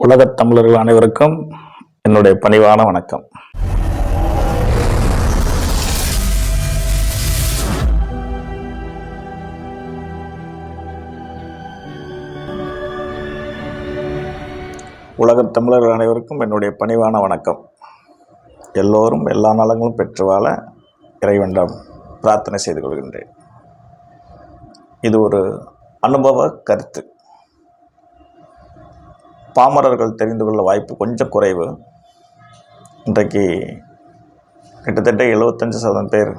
உலகத் தமிழர்கள் அனைவருக்கும் என்னுடைய பணிவான வணக்கம். உலகத் தமிழர்கள் அனைவருக்கும் என்னுடைய பணிவான வணக்கம். எல்லோரும் எல்லா நலங்களும் பெற்று வாழ இறைவனிடம் பிரார்த்தனை செய்து கொள்கின்றேன். இது ஒரு அனுபவ கருத்து. பாமரர்கள் தெரிந்து கொள்ள வாய்ப்பு கொஞ்சம் குறைவு. இன்றைக்கு கிட்டத்தட்ட எழுபத்தஞ்சு சதவீதம் பேர்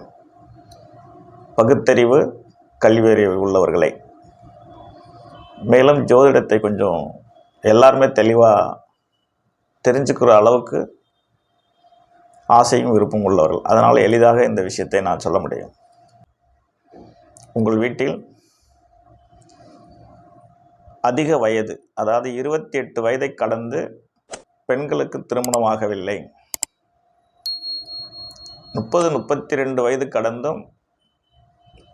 பகுத்தறிவு கல்வியறிவு உள்ளவர்களை. மேலும் ஜோதிடத்தை கொஞ்சம் எல்லாருமே தெளிவாக தெரிஞ்சுக்கிற அளவுக்கு ஆசையும் விருப்பம் உள்ளவர்கள். அதனால் எளிதாக இந்த விஷயத்தை நான் சொல்ல முடியும். உங்கள் வீட்டில் அதிக வயது அதாவது இருபத்தி எட்டு வயதை கடந்து பெண்களுக்கு திருமணமாகவில்லை முப்பது முப்பத்தி ரெண்டு வயது கடந்தும்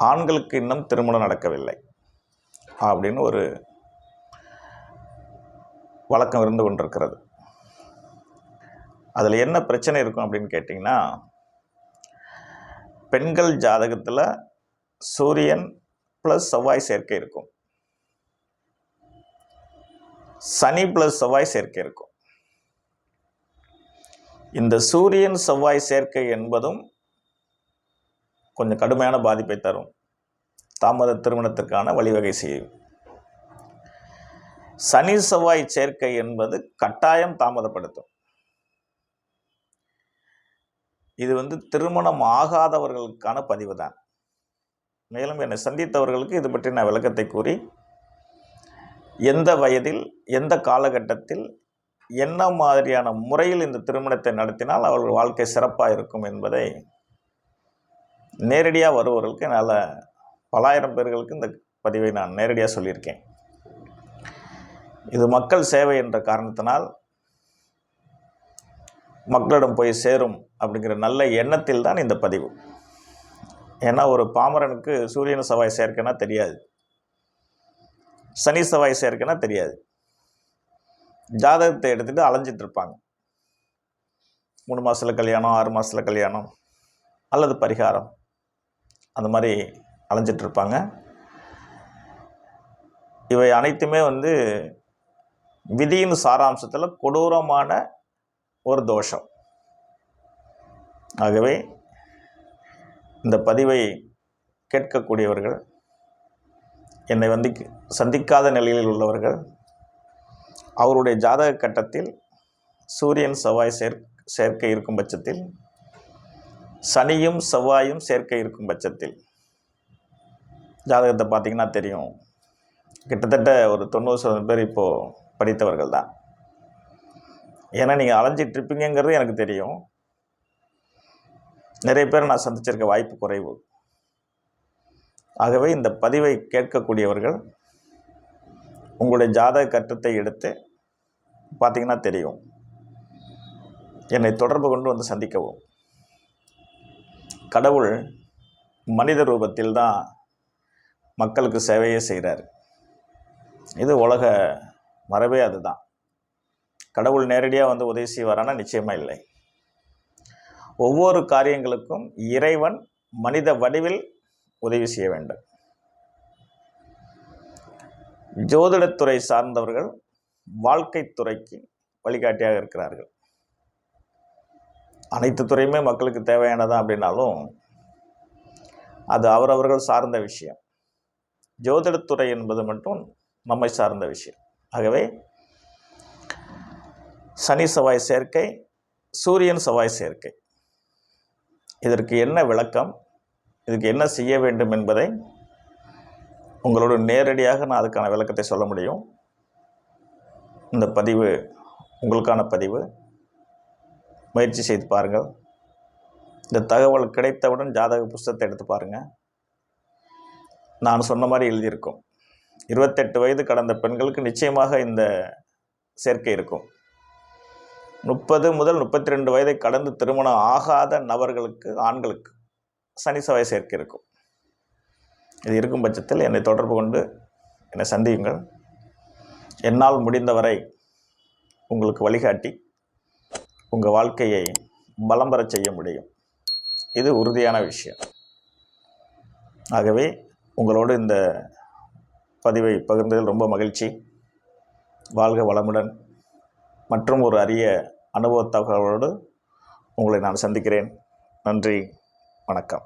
ஆண்களுக்கு இன்னும் திருமணம் நடக்கவில்லை அப்படின்னு ஒரு வழக்கம் இருந்து கொண்டிருக்கிறது. அதில் என்ன பிரச்சனை இருக்கும் அப்படின்னு கேட்டிங்கன்னா பெண்கள் ஜாதகத்தில் சூரியன் ப்ளஸ் செவ்வாய் சேர்க்கை இருக்கும். சனி ப்ளஸ் செவ்வாய் சேர்க்கை இருக்கும். இந்த சூரியன் செவ்வாய் சேர்க்கை என்பதும் கொஞ்சம் கடுமையான பாதிப்பை தரும். தாமத திருமணத்திற்கான வழிவகை செய்யும். சனி செவ்வாய் சேர்க்கை என்பது கட்டாயம் தாமதப்படுத்தும். இது வந்து திருமணம் ஆகாதவர்களுக்கான பதிவு தான் மேலும் என்னை சந்தித்தவர்களுக்கு இது பற்றி நான் விளக்கத்தை கூறி எந்த வயதில் எந்த காலகட்டத்தில் என்ன மாதிரியான முறையில் இந்த திருமணத்தை நடத்தினால் அவர்கள் வாழ்க்கை சிறப்பாக இருக்கும் என்பதை நேரடியாக வருபவர்களுக்கு நல்ல பலாயிரம் பேர்களுக்கு இந்த பதிவை நான் நேரடியாக சொல்லியிருக்கேன். இது மக்கள் சேவை என்ற காரணத்தினால் மக்களிடம் போய் சேரும் அப்படிங்கிற நல்ல எண்ணத்தில் தான் இந்த பதிவு. ஏன்னா ஒரு பாமரனுக்கு சூரியன் செவ்வாய் சேர்க்கனா தெரியாது. சனி செவ்வாய் சேர்க்கைனா தெரியாது. ஜாதகத்தை எடுத்துகிட்டு அலைஞ்சிட்டு இருப்பாங்க. மூணு மாதத்தில் கல்யாணம் ஆறு மாதத்தில் கல்யாணம் அல்லது பரிகாரம். அந்த மாதிரி அலைஞ்சிட்டு இருப்பாங்க. இவை அனைத்துமே வந்து விதியின் சாராம்சத்தில் கொடூரமான ஒரு தோஷம். ஆகவே இந்த பதிவை கேட்கக்கூடியவர்கள் என்னை வந்து சந்திக்காத நிலையில் உள்ளவர்கள் அவருடைய ஜாதக கட்டத்தில் சூரியன் செவ்வாய் சேர் சேர்க்கை இருக்கும் பட்சத்தில் சனியும் செவ்வாயும் சேர்க்கை இருக்கும் பட்சத்தில் ஜாதகத்தை பார்த்திங்கன்னா தெரியும். கிட்டத்தட்ட ஒரு தொண்ணூறு சதவீதம் பேர் இப்போது படித்தவர்கள் தான். ஏன்னா நீங்கள் அலைஞ்சிட்டு இருப்பீங்கிறது எனக்கு தெரியும். நிறைய பேர் நான் சந்திச்சிருக்க வாய்ப்பு குறைவு. ஆகவே இந்த பதிவை கேட்கக்கூடியவர்கள் உங்களுடைய ஜாதக கட்டத்தை எடுத்து பார்த்தீங்கன்னா தெரியும். என்னை தொடர்பு கொண்டு வந்து சந்திக்கவும். கடவுள் மனித ரூபத்தில் தான் மக்களுக்கு சேவையே செய்கிறார். இது உலக மரபே அதுதான். கடவுள் நேரடியாக வந்து உதவி செய்வாரானா? நிச்சயமாக இல்லை. ஒவ்வொரு காரியங்களுக்கும் இறைவன் மனித வடிவில் உதவி செய்ய வேண்டும். ஜோதிடத்துறை சார்ந்தவர்கள் வாழ்க்கை துறைக்கு வழிகாட்டியாக இருக்கிறார்கள். அனைத்து துறையுமே மக்களுக்கு தேவையானதான் அப்படின்னாலும் அது அவரவர்கள் சார்ந்த விஷயம். ஜோதிடத்துறை என்பது மட்டும் நம்மை சார்ந்த விஷயம். ஆகவே சனி செவ்வாய் சேர்க்கை சூரியன் செவ்வாய் சேர்க்கை. இதற்கு என்ன விளக்கம்? இதுக்கு என்ன செய்ய வேண்டும் என்பதை உங்களோட நேரடியாக நான் அதுக்கான விளக்கத்தை சொல்ல முடியும். இந்த பதிவு உங்களுக்கான பதிவு. முயற்சி செய்து பாருங்கள். இந்த தகவல் கிடைத்தவுடன் ஜாதக புஸ்தகத்தை எடுத்து பாருங்கள் நான் சொன்ன மாதிரி எழுதியிருக்கோம். இருபத்தெட்டு வயது கடந்த பெண்களுக்கு நிச்சயமாக இந்த சேர்க்கை இருக்கும். முப்பது முதல் முப்பத்தி ரெண்டு வயதை கடந்து திருமணம் ஆகாத நபர்களுக்கு ஆண்களுக்கு சனி செவ்வாய் சேர்க்கை இருக்கும். இது இருக்கும் பட்சத்தில் என்னை தொடர்பு கொண்டு என்னை சந்தியுங்கள். என்னால் முடிந்தவரை உங்களுக்கு வழிகாட்டி உங்கள் வாழ்க்கையை பலம் பெற செய்ய முடியும். இது உறுதியான விஷயம். ஆகவே உங்களோடு இந்த பதிவை பகிர்ந்ததில் ரொம்ப மகிழ்ச்சி. வாழ்க வளமுடன். மற்றும் ஒரு அரிய அனுபவ தகவலோடு உங்களை நான் சந்திக்கிறேன். நன்றி. வணக்கம்.